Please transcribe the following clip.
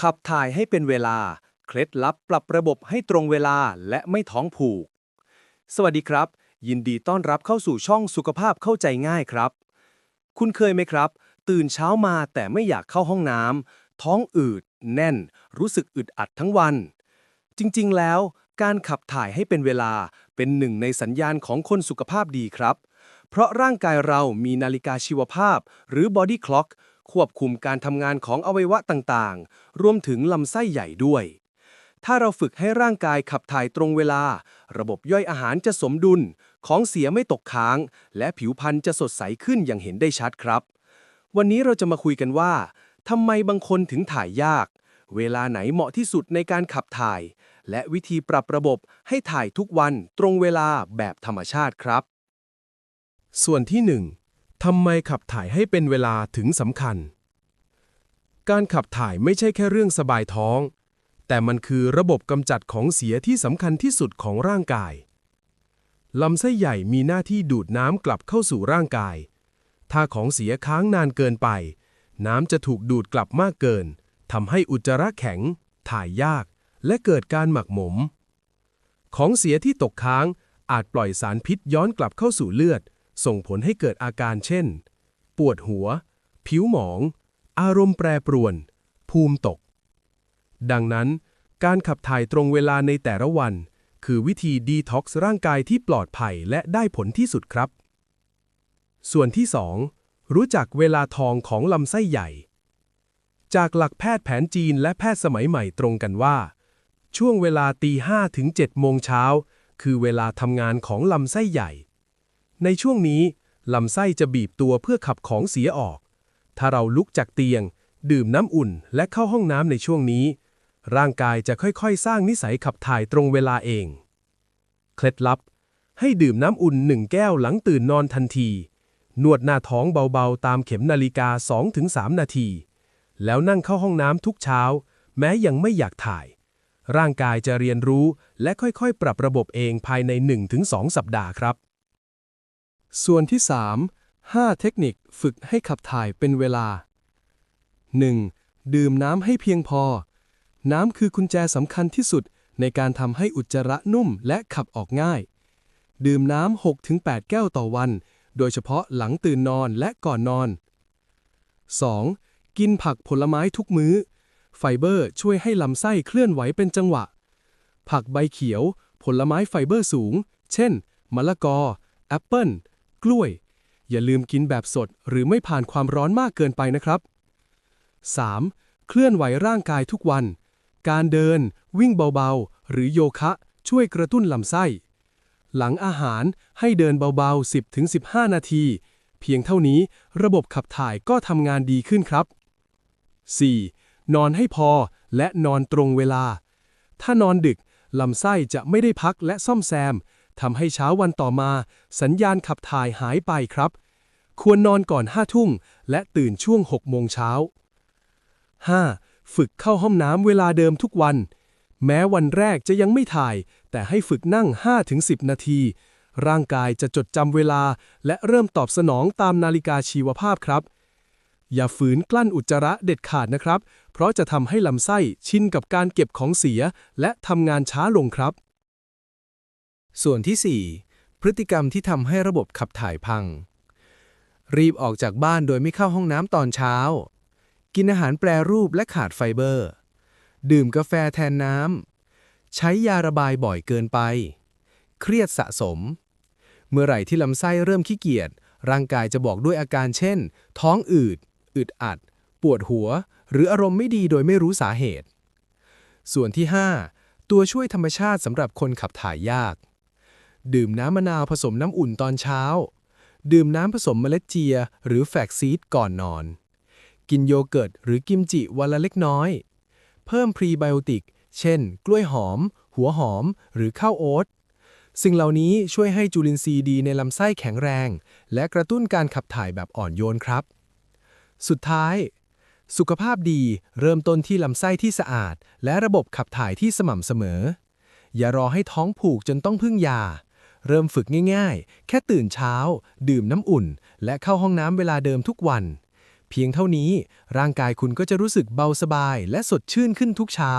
ขับถ่ายให้เป็นเวลา เคล็ดลับปรับระบบให้ตรงเวลาและไม่ท้องผูก สวัสดีครับ ยินดีต้อนรับเข้าสู่ช่องสุขภาพเข้าใจง่ายครับ คุณเคยไหมครับ ตื่นเช้ามาแต่ไม่อยากเข้าห้องน้ำท้องอืด แน่น รู้สึกอึดอัดทั้งวัน จริงๆ แล้ว การขับถ่ายให้เป็นเวลาเป็นหนึ่งในสัญญาณของคนสุขภาพดีครับ เพราะร่างกายเรามีนาฬิกาชีวภาพ หรือ body clock ค ควบคุมการทำงานของอวัยวะต่างๆ รวมถึงลำไส้ใหญ่ด้วย ถ้าเราฝึกให้ร่างกายขับถ่ายตรงเวลา ระบบย่อยอาหารจะสมดุล ของเสียไม่ตกค้าง และผิวพรรณจะสดใสขึ้นอย่างเห็นได้ชัดครับ วันนี้เราจะมาคุยกันว่าทำไมบางคนถึงถ่ายยาก เวลาไหนเหมาะที่สุดในการขับถ่าย และวิธีปรับระบบให้ถ่ายทุกวันตรงเวลาแบบธรรมชาติครับ ส่วนที่ 1. ทำไมขับถ่ายให้เป็นเวลาถึงสำคัญ การขับถ่ายไม่ใช่แค่เรื่องสบายท้อง แต่มันคือระบบกำจัดของเสียที่สำคัญที่สุดของร่างกายลำไส้ใหญ่มีหน้าที่ดูดน้ำกลับเข้าสู่ร่างกาย ถ้าของเสียค้างนานเกินไป น้ำจะถูกดูดกลับมากเกินทำให้อุจจาระแข็ง ถ่ายยาก และเกิดการหมักหมม ของเสียที่ตกค้างอาจปล่อยสารพิษย้อนกลับเข้าสู่เลือด ส่งผลให้เกิดอาการเช่น ปวดหัว ผิวหมอง อารมณ์แปรปรวน ภูมิตก ดังนั้นการขับถ่ายตรงเวลาในแต่ละวัน คือวิธีดีท็อกซ์ร่างกายที่ปลอดภัยและได้ผลที่สุดครับ ส่วนที่ 2 รู้จักเวลาทองของลำไส้ใหญ่ จากหลักแพทย์แผนจีนและแพทย์สมัยใหม่ตรงกันว่า ช่วงเวลาตีห้ถึง7โมงเช้า คือเวลาทำงานของลำไส้ใหญ่ ในช่วงนี้ลำไส้จะบีบตัวเพื่อขับของเสียออก ถ้าเราลุกจากเตียง ดื่มน้ำอุ่นและเข้าห้องน้ำในช่วงนี้ ร่างกายจะค่อยๆ สร้างนิสัยขับถ่ายตรงเวลาเอง เคล็ดลับ ให้ดื่มน้ำอุ่นหนึ่งแก้วหลังตื่นนอนทันที นวดหน้าท้องเบาๆ ตามเข็มนาฬิกา 2-3 นาที แล้วนั่งเข้าห้องน้ำทุกเช้า แม้ยังไม่อยากถ่าย ร่างกายจะเรียนรู้และค่อยๆ ปรับระบบเองภายใน 1-2 สัปดาห์ครับ ส่วนที่ 3 5 เทคนิคฝึกให้ขับถ่ายเป็นเวลา 1. ดื่มน้ำให้เพียงพอ น้ำคือกุญแจสำคัญที่สุดในการทำให้อุจจาระนุ่มและขับออกง่าย ดื่มน้ำ 6-8 แก้วต่อวัน โดยเฉพาะหลังตื่นนอนและก่อนนอน 2. กินผักผลไม้ทุกมื้อ ไฟเบอร์ช่วยให้ลำไส้เคลื่อนไหวเป็นจังหวะ ผักใบเขียว ผลไม้ไฟเบอร์สูง เช่น มะละกอ แอปเปิ้ล กล้วย อย่าลืมกินแบบสดหรือไม่ผ่านความร้อนมากเกินไปนะครับ 3. เคลื่อนไหวร่างกายทุกวัน การเดิน วิ่งเบาๆ หรือโยคะ ช่วยกระตุ้นลำไส้ หลังอาหารให้เดินเบาๆ 10-15 นาที เพียงเท่านี้ระบบขับถ่ายก็ทำงานดีขึ้นครับ 4. นอนให้พอและนอนตรงเวลา ถ้านอนดึกลำไส้จะไม่ได้พักและซ่อมแซม ทำให้เช้าวันต่อมา สัญญาณขับถ่ายหายไปครับ ควรนอนก่อน5ทุ่มและตื่นช่วง6โมงเช้า 5. ฝึกเข้าห้องน้ำเวลาเดิมทุกวัน แม้วันแรกจะยังไม่ถ่าย แต่ให้ฝึกนั่ง 5-10 นาที ร่างกายจะจดจำเวลา และเริ่มตอบสนองตามนาฬิกาชีวภาพครับ อย่าฝืนกลั้นอุจจาระเด็ดขาดนะครับ เพราะจะทำให้ลำไส้ชินกับการเก็บของเสีย และทำงานช้าลงครับ ส่วนที่ 4 พฤติกรรมที่ทำให้ระบบขับถ่ายพัง รีบออกจากบ้านโดยไม่เข้าห้องน้ำตอนเช้า กินอาหารแปรรูปและขาดไฟเบอร์ ดื่มกาแฟแทนน้ำ ใช้ยาระบายบ่อยเกินไป เครียดสะสม เมื่อไหร่ที่ลำไส้เริ่มขี้เกียจ ร่างกายจะบอกด้วยอาการเช่น ท้องอืด อึดอัด ปวดหัว หรืออารมณ์ไม่ดีโดยไม่รู้สาเหตุ ส่วนที่ 5 ตัวช่วยธรรมชาติสำหรับคนขับถ่ายยาก ดื่มน้ำมะนาวผสมน้ำอุ่นตอนเช้า ดื่มน้ำผสมเมล็ดเจีย หรือแฟกซีดก่อนนอน กินโยเกิร์ตหรือกิมจิวันละเล็กน้อย เพิ่มพรีไบโอติก เช่น กล้วยหอม หัวหอม หรือข้าวโอ๊ตสิ่งเหล่านี้ช่วยให้จุลินทรีย์ดีในลำไส้แข็งแรง และกระตุ้นการขับถ่ายแบบอ่อนโยนครับ สุดท้าย สุขภาพดีเริ่มต้นที่ลำไส้ที่สะอาด และระบบขับถ่ายที่สม่ำเสมอ อย่ารอให้ท้องผูกจนต้องพึ่งยา เริ่มฝึกง่ายๆ แค่ตื่นเช้า ดื่มน้ำอุ่น และเข้าห้องน้ำเวลาเดิมทุกวัน เพียงเท่านี้ร่างกายคุณก็จะรู้สึกเบาสบายและสดชื่นขึ้นทุกเช้า